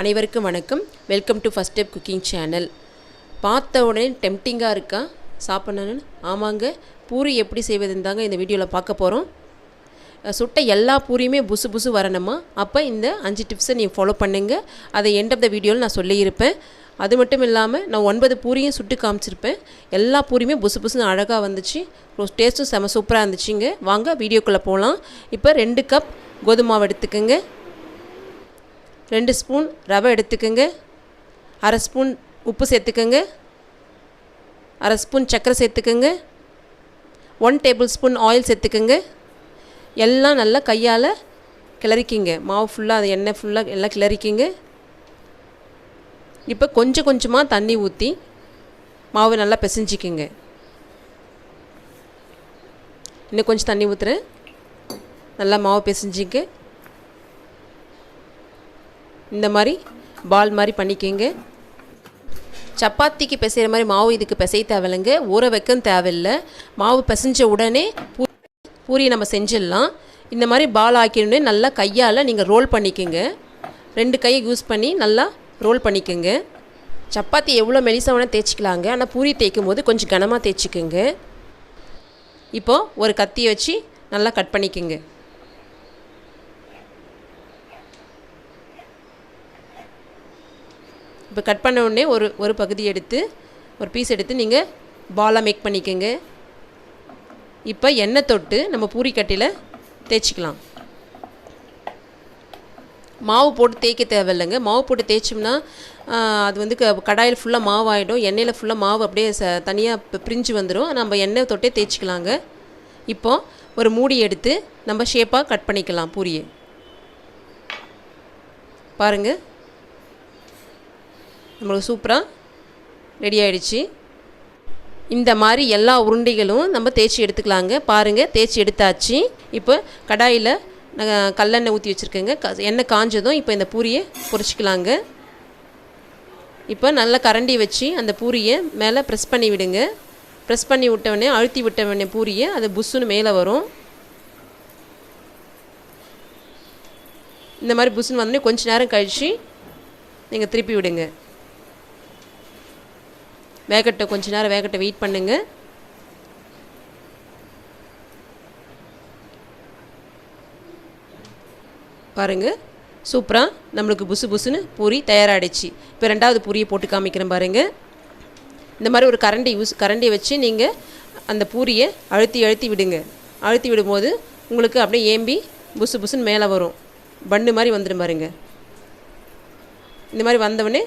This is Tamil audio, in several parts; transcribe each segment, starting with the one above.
அனைவருக்கும் வணக்கம். Welcome to first step cooking channel பார்த்த உடனே டெம்டிங்காக இருக்கா? சாப்பிட்ணுன்னு ஆமாங்க. பூரி எப்படி செய்வதுன்னு தாங்க இந்த வீடியோவில் பார்க்க போகிறோம் சுட்ட எல்லா பூரியுமே புசு புசு வரணுமா? அப்போ இந்த அஞ்சு டிப்ஸை நீங்கள் ஃபாலோ பண்ணுங்கள் அதை எண்ட் ஆஃப் த வீடியோவில் நான் சொல்லியிருப்பேன். அது மட்டும் இல்லாமல் நான் ஒன்பது பூரியும் சுட்டு காமிச்சிருப்பேன். எல்லா பூரியுமே புசு புசுன்னு அழகாக வந்துச்சு. டேஸ்ட்டும் செம சூப்பராக இருந்துச்சுங்க. வாங்க வீடியோக்குள்ளே போகலாம் இப்போ ரெண்டு கப் கோதுமாவை எடுத்துக்கோங்க. ரெண்டு ஸ்பூன் ரவை எடுத்துக்கோங்க. அரை ஸ்பூன் உப்பு சேர்த்துக்கோங்க. அரை ஸ்பூன் சர்க்கரை சேர்த்துக்கோங்க. ஒன் டேபிள் ஸ்பூன் ஆயில் சேர்த்துக்கோங்க. எல்லாம் நல்லா கையால் கிளறிக்கிங்க. மாவு ஃபுல்லாக அது எண்ணெய் ஃபுல்லாக எல்லாம் கிளறிக்கிங்க. இப்போ கொஞ்சம் கொஞ்சமாக தண்ணி ஊற்றி மாவு நல்லா பிசைஞ்சிக்கிங்க. இன்னும் கொஞ்சம் தண்ணி ஊற்றுறேன் நல்லா மாவு பிசைஞ்சிக்க இந்த மாதிரி பால் மாதிரி பண்ணிக்கோங்க. சப்பாத்திக்கு பிசைகிற மாதிரி மாவு இதுக்கு பிசைய தேவையில்லைங்க. ஊற வைக்கவும் தேவையில்லை. மாவு பிசைஞ்ச உடனே பூ பூரியை நம்ம செஞ்சிடலாம். இந்த மாதிரி பால் ஆக்கினோடனே நல்லா கையால் நீங்கள் ரோல் பண்ணிக்கோங்க. ரெண்டு கையை யூஸ் பண்ணி நல்லா ரோல் பண்ணிக்கோங்க. சப்பாத்தி எவ்வளோ மெலிசா வேணால் தேய்ச்சிக்கலாங்க. ஆனால் பூரி தேய்க்கும் போது கொஞ்சம் கனமாக தேய்ச்சிக்கோங்க. இப்போது ஒரு கத்தியை வச்சு நல்லா கட் பண்ணிக்கோங்க. இப்போ கட் பண்ண உடனே ஒரு ஒரு பகுதி எடுத்து ஒரு பீஸ் எடுத்து நீங்கள் பாலாக மேக் பண்ணிக்கோங்க. இப்போ எண்ணெய் தொட்டு நம்ம பூரி கட்டியில் தேய்ச்சிக்கலாம். மாவு போட்டு தேய்க்க தேவையில்லைங்க. மாவு போட்டு தேய்ச்சோம்னா அது வந்து கடாயில் ஃபுல்லாக மாவு ஆகிடும் எண்ணெயில் ஃபுல்லாக மாவு அப்படியே ச தனியாக பிரிஞ்சு வந்துடும் நம்ம எண்ணெய் தொட்டே தேய்ச்சிக்கலாங்க. இப்போ ஒரு மூடி எடுத்து நம்ம ஷேப்பாக கட் பண்ணிக்கலாம் பூரியை. பாருங்கள் நம்மளுக்கு சூப்பராக ரெடி ஆகிடுச்சு இந்த மாதிரி எல்லா உருண்டைகளும் நம்ம தேய்ச்சி எடுத்துக்கலாங்க. பாருங்கள் தேய்ச்சி எடுத்தாச்சு. இப்போ கடாயில் கல்லெண்ணெய் ஊற்றி வச்சுருக்கேங்க. க எண்ணெய் காஞ்சதும் இப்போ இந்த பூரியை பொரிச்சிக்கலாங்க. இப்போ நல்லா கரண்டி வச்சு அந்த பூரியை மேலே ப்ரெஸ் பண்ணி விடுங்க. ப்ரெஸ் பண்ணி விட்டவொடனே அழுத்தி விட்டவொடனே பூரியை அது புஷ்ஷுன்னு மேலே வரும். இந்த மாதிரி புஷ்ஷுன்னு வந்தோடனே கொஞ்சம் நேரம் கழித்து நீங்கள் திருப்பி விடுங்க. வேகட்டை கொஞ்ச நேரம் வேகட்டை வெயிட் பண்ணுங்க. பாருங்க. சூப்பராக நம்மளுக்கு புசு புசுன்னு பூரி தயாராகிடுச்சு இப்போ ரெண்டாவது பூரியை போட்டு காமிக்கிறேன் பாருங்கள் இந்த மாதிரி ஒரு கரண்டி யூஸ் கரண்டியை வச்சு நீங்கள் அந்த பூரியை அழுத்தி அழுத்தி விடுங்க. அழுத்தி விடும்போது உங்களுக்கு அப்படியே ஏம்பி புசு புசுன்னு மேலே வரும். பண்டு மாதிரி வந்துடும் பாருங்க. இந்த மாதிரி வந்தவொடனே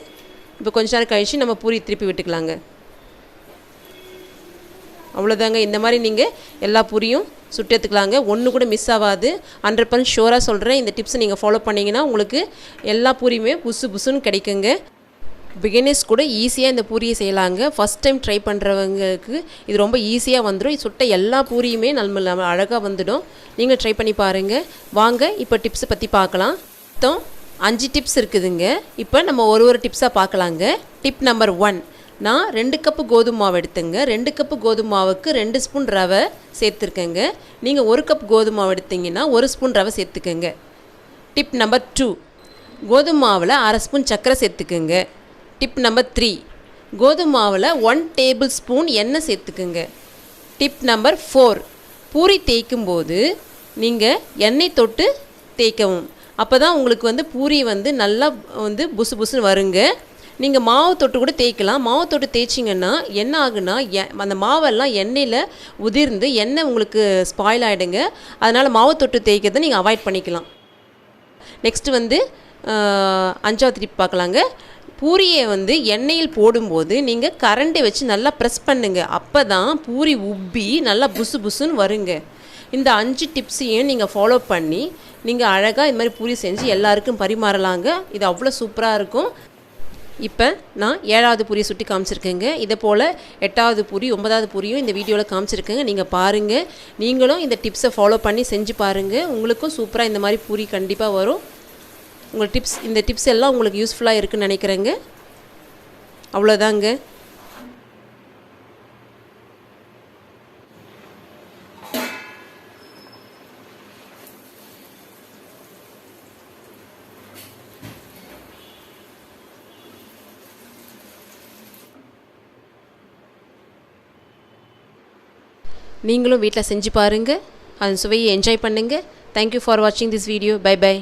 இப்போ கொஞ்ச நேரம் கழித்து நம்ம பூரி திருப்பி விட்டுக்கலாங்க. அவ்வளோதாங்க இந்த மாதிரி நீங்கள் எல்லா பூரியும் சுட்டு எடுத்துக்கலாங்க. ஒன்று கூட மிஸ் ஆகாது. ஹண்ட்ரட் பர்சன்ட் ஷோராக சொல்கிறேன் இந்த டிப்ஸை நீங்கள் ஃபாலோ பண்ணிங்கன்னா உங்களுக்கு எல்லா பூரியுமே புசு புசுன்னு கிடைக்குங்க. பிகினர்ஸ் கூட ஈஸியாக இந்த பூரியை செய்யலாங்க. ஃபஸ்ட் டைம் ட்ரை பண்ணுறவங்களுக்கு இது ரொம்ப ஈஸியாக வந்துடும் சுட்ட எல்லா பூரியுமே நம்ம நம்ம அழகாக வந்துடும். நீங்கள் ட்ரை பண்ணி பாருங்கள் வாங்க இப்போ டிப்ஸை பற்றி பார்க்கலாம். மொத்தம் அஞ்சு டிப்ஸ் இருக்குதுங்க. இப்போ நம்ம ஒரு ஒரு டிப்ஸாக பார்க்கலாங்க. டிப் நம்பர் ஒன் நான் ரெண்டு கப்பு கோதுமை மாவு எடுத்துங்க. ரெண்டு கப்பு கோதுமை மாவுக்கு ரெண்டு ஸ்பூன் ரவை சேர்த்துருக்கேங்க. நீங்கள் ஒரு கப் கோதுமை மாவு எடுத்தீங்கன்னா ஒரு ஸ்பூன் ரவை சேர்த்துக்கோங்க. டிப் நம்பர் டூ கோதுமை மாவில் அரை ஸ்பூன் சர்க்கரை சேர்த்துக்குங்க. டிப் நம்பர் த்ரீ கோதுமை மாவில் ஒன் டேபிள் ஸ்பூன் எண்ணெய் சேர்த்துக்குங்க. டிப் நம்பர் ஃபோர் பூரி தேய்க்கும் போது நீங்கள் எண்ணெய் தொட்டு தேய்க்கவும். அப்போ தான் உங்களுக்கு வந்து பூரி வந்து நல்லா வந்து புசு புசுன்னு வருங்க. நீங்கள் மாவு தொட்டு கூட தேய்க்கலாம். மாவு தொட்டு தேய்ச்சிங்கன்னா என்ன ஆகுனா அந்த மாவெல்லாம் எண்ணெயில் உதிர்ந்து எண்ணெய் உங்களுக்கு ஸ்பாயில் ஆகிடுங்க அதனால் மாவு தொட்டு தேய்க்கிறத நீங்கள் அவாய்ட் பண்ணிக்கலாம். நெக்ஸ்ட்டு வந்து அஞ்சாவது டிப் பார்க்கலாங்க. பூரியை வந்து எண்ணெயில் போடும்போது நீங்கள் கரண்ட்டை வச்சு நல்லா ப்ரெஸ் பண்ணுங்கள் அப்போ தான் பூரி உப்பி நல்லா புசு புசுன்னு வருங்க. இந்த அஞ்சு டிப்ஸையும் நீங்கள் ஃபாலோ பண்ணி நீங்கள் அழகாக இது மாதிரி பூரி செஞ்சு எல்லாருக்கும் பரிமாறலாங்க. இது அவ்வளோ சூப்பராக இருக்கும். இப்போ நான் ஏழாவது பூரியை சுட்டி காமிச்சிருக்கேங்க. இதை போல் எட்டாவது பூரி ஒன்பதாவது பூரியும் இந்த வீடியோவில் காமிச்சிருக்கேங்க. நீங்கள் பாருங்கள் நீங்களும் இந்த டிப்ஸை ஃபாலோ பண்ணி செஞ்சு பாருங்கள் உங்களுக்கும் சூப்பராக இந்த மாதிரி பூரி கண்டிப்பாக வரும். உங்கள் டிப்ஸ் இந்த டிப்ஸ் எல்லாம் உங்களுக்கு யூஸ்ஃபுல்லாக இருக்குன்னு நினைக்கிறேங்க. அவ்வளோதாங்க நீங்களும் வீட்டில் செஞ்சு பாருங்கள் அதன் சுவையை என்ஜாய் பண்ணுங்கள் தேங்க்யூ ஃபார் வாட்சிங் திஸ் வீடியோ பை பை